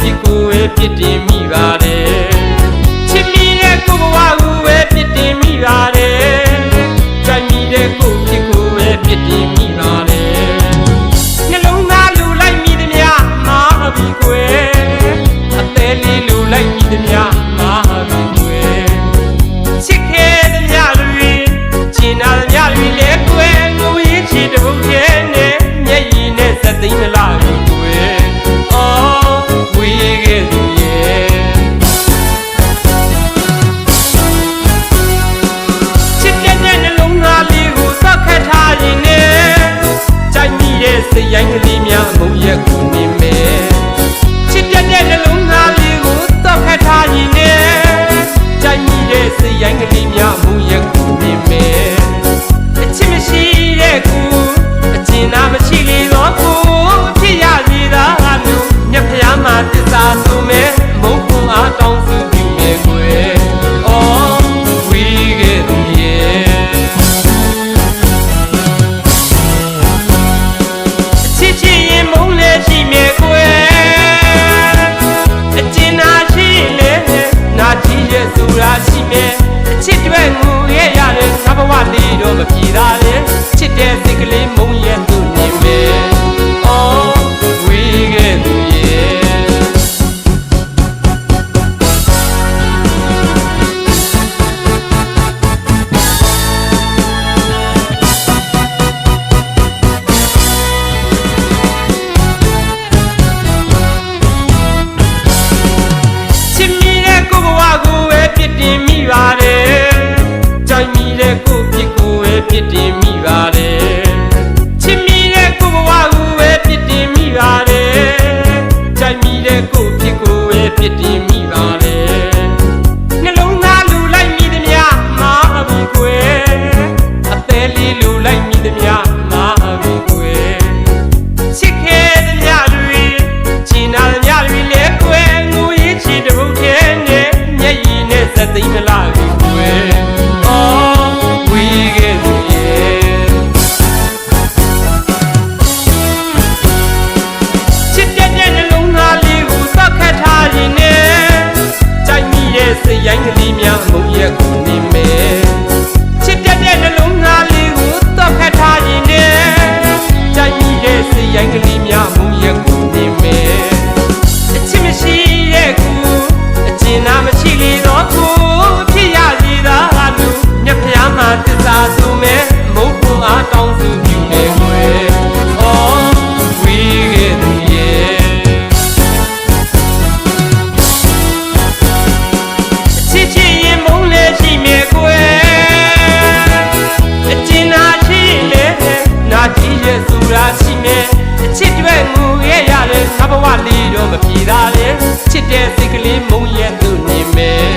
ပြစ်ကိုပဲပြစ်တင်မိပါတယ်ချစ်မိတဲ့ကိုဘဝကိုပဲပြစ်တင်မိပါတယ်ကြိုက်မိတဲ့ကိုပြစ်ကိုပဲပြစ်တင် တဲ့ကိုပြစ်ကိုပဲပြစ်တင်မိပါတယ်ချစ်မိတဲ့ကိုဘဝကိုပဲပြစ်တင်မိပါတယ်ကြိုက်မိတဲ့ကိုပြစ်ကိုပဲပြစ်တင် တစ္ဆာစုမဲမုတ်ပုံအားတောင်းစုပြုနေွယ်ဩဝီခဲ့သူရဲ့ချစ်ချင်ရင်မုန်းလဲရှိမြဲွယ်အကျဉ်းနာရှိလဲနာကြည့်ရဲ့သူရာရှိမြဲအချစ်တွေ့မှုရဲ့ရတယ်သဘဝလေးတော့မပြေတာလေချစ်တဲ့စိတ်ကလေးမုန်းရဲ့သူနေမဲ